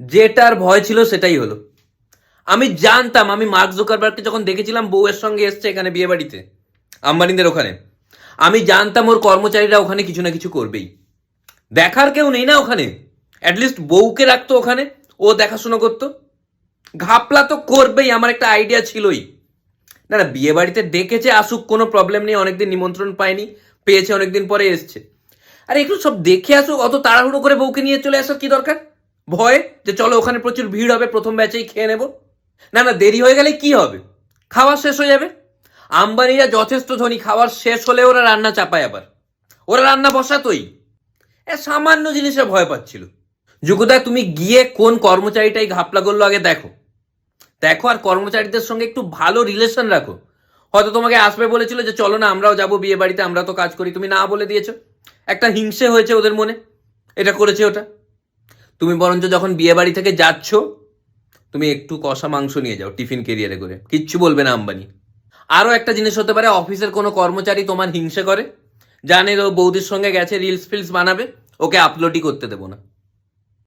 যেটার ভয় ছিল সেটাই হলো। আমি জানতাম, আমি মার্ক জোকারবার্গকে যখন দেখেছিলাম, বউয়ের সঙ্গে এসছে এখানে বিয়ে বাড়িতে, আম্বানিদের ওখানে, আমি জানতাম ওর কর্মচারীরা ওখানে কিছু না কিছু করবেই। দেখার কেউ নেই না ওখানে। অ্যাটলিস্ট বউকে রাখতো ওখানে, ও দেখাশোনা করতো। ঘাপলা তো করবেই, আমার একটা আইডিয়া ছিলই। না না, বিয়ে বাড়িতে ডেকেছে আসুক, কোনো প্রবলেম নেই, অনেকদিন নিমন্ত্রণ পায়নি, পেয়েছে, অনেকদিন পরে এসছে। আরে একটু সব দেখে আসুক, অত তাড়াহুড়ো করে বউকে নিয়ে চলে আসার কি দরকার? ভয় যে চলো ওখানে প্রচুর ভিড় হবে, প্রথম ব্যাচেই খেয়ে নেব। না না, দেরি হয়ে গেলে কি হবে? খাওয়া শেষ হয়ে যাবে। আম্বানিরা যথেষ্ট ধনী খাওয়ার শেষ হলে ওরা রান্না চাপায় আবার। ওরা রান্না বসাতোই। এ সামান্য জিনিসে ভয় পাচ্ছিল। যুগদা, তুমি গিয়ে কোন কর্মচারীটাই ঘাপলা করল আগে দেখো। দেখো আর কর্মচারীদের সঙ্গে একটু ভালো রিলেশন রাখো। হয়তো তোমাকে আসবে বলেছিল যে, চলো না, আমরাও যাব বিয়ে বাড়িতে আমরা তো কাজ করি। তুমি না বলে দিয়েছ। একটা হিংসে হয়েছে ওদের মনে। এটা করেছে ওটা। তুমি বরঞ্চ যখন বিয়ে বাড়ি থেকে যাচ্ছ, তুমি একটু কষা মাংস নিয়ে যাও, টিফিন কেরিয়ারে করে। কিচ্ছু বলবে না আম্বানি। আরও একটা জিনিস হতে পারে, অফিসের কোনো কর্মচারী তোমার হিংসে করে, জানে ও বৌদির সঙ্গে গেছে, রিলস ফিলস বানাবে, ওকে আপলোডই করতে দেবো না।